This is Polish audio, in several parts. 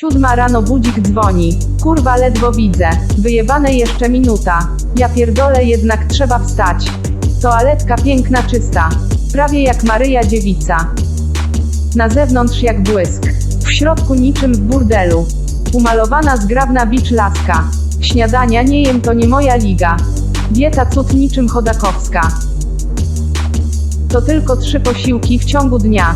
Siódma rano budzik dzwoni. Kurwa ledwo widzę. Wyjebane jeszcze minuta. Ja pierdolę jednak trzeba wstać. Toaletka piękna czysta. Prawie jak Maryja dziewica. Na zewnątrz jak błysk. W środku niczym w burdelu. Umalowana zgrabna bicz laska. Śniadania nie jem to nie moja liga. Dieta cud niczym chodakowska. To tylko trzy posiłki w ciągu dnia.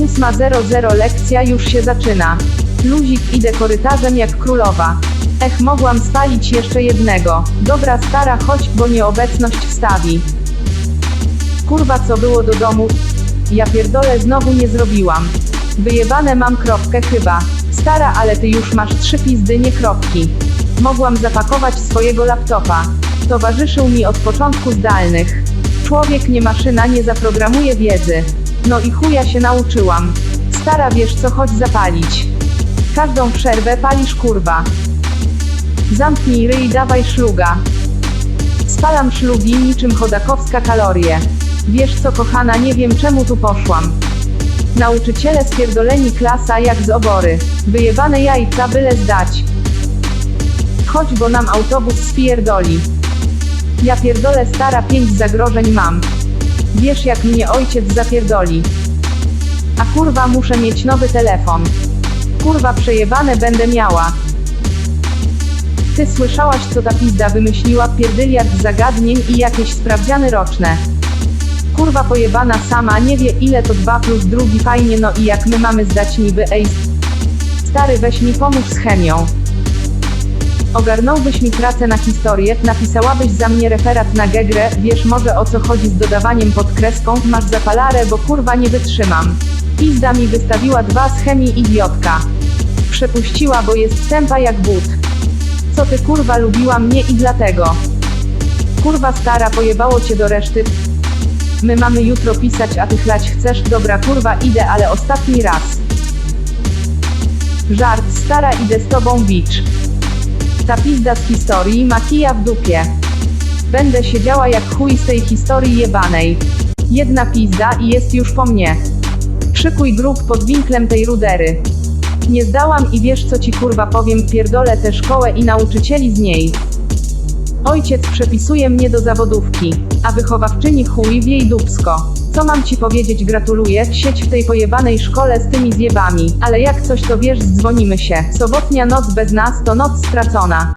8.00 lekcja już się zaczyna. Luzik idę korytarzem jak królowa. Ech, mogłam spalić jeszcze jednego. Dobra stara, chodź, bo nieobecność wstawi. Kurwa, co było do domu? Ja pierdolę znowu nie zrobiłam. Wyjebane mam kropkę chyba. Stara, ale ty już masz trzy pizdy, nie kropki. Mogłam zapakować swojego laptopa. Towarzyszył mi od początku zdalnych. Człowiek nie maszyna nie zaprogramuje wiedzy. No i chuja się nauczyłam. Stara wiesz co chodź zapalić. Każdą przerwę palisz kurwa. Zamknij ryj dawaj szluga. Spalam szlugi niczym chodakowska kalorie. Wiesz co kochana nie wiem czemu tu poszłam. Nauczyciele spierdoleni klasa jak z obory. Wyjebane jajca byle zdać. Chodź bo nam autobus spierdoli. Ja pierdolę stara pięć zagrożeń mam. Wiesz jak mnie ojciec zapierdoli. A kurwa muszę mieć nowy telefon. Kurwa przejebane będę miała. Ty słyszałaś co ta pizda wymyśliła pierdyliard zagadnień i jakieś sprawdziany roczne. Kurwa pojebana sama nie wie ile to 2 plus drugi fajnie no i jak my mamy zdać niby ej. Stary weź mi pomóż z chemią. Ogarnąłbyś mi pracę na historię, napisałabyś za mnie referat na gegrę, wiesz może o co chodzi z dodawaniem pod kreską, masz zapalarę, bo kurwa nie wytrzymam. Pizda mi wystawiła dwa z chemii idiotka. Przepuściła, bo jest tępa jak but. Co ty kurwa lubiła mnie i dlatego. Kurwa stara pojebało cię do reszty. My mamy jutro pisać, a ty chlać chcesz, dobra kurwa idę, ale ostatni raz. Żart, stara idę z tobą bicz. Ta pizda z historii ma kija w dupie. Będę siedziała jak chuj z tej historii jebanej. Jedna pizda i jest już po mnie. Szykuj grób pod winklem tej rudery. Nie zdałam i wiesz co ci kurwa powiem, pierdolę tę szkołę i nauczycieli z niej. Ojciec przepisuje mnie do zawodówki, a wychowawczyni chuj w jej dupsko. Co mam ci powiedzieć gratuluję, sieć w tej pojebanej szkole z tymi zjebami, ale jak coś to wiesz dzwonimy się. Sobotnia noc bez nas to noc stracona.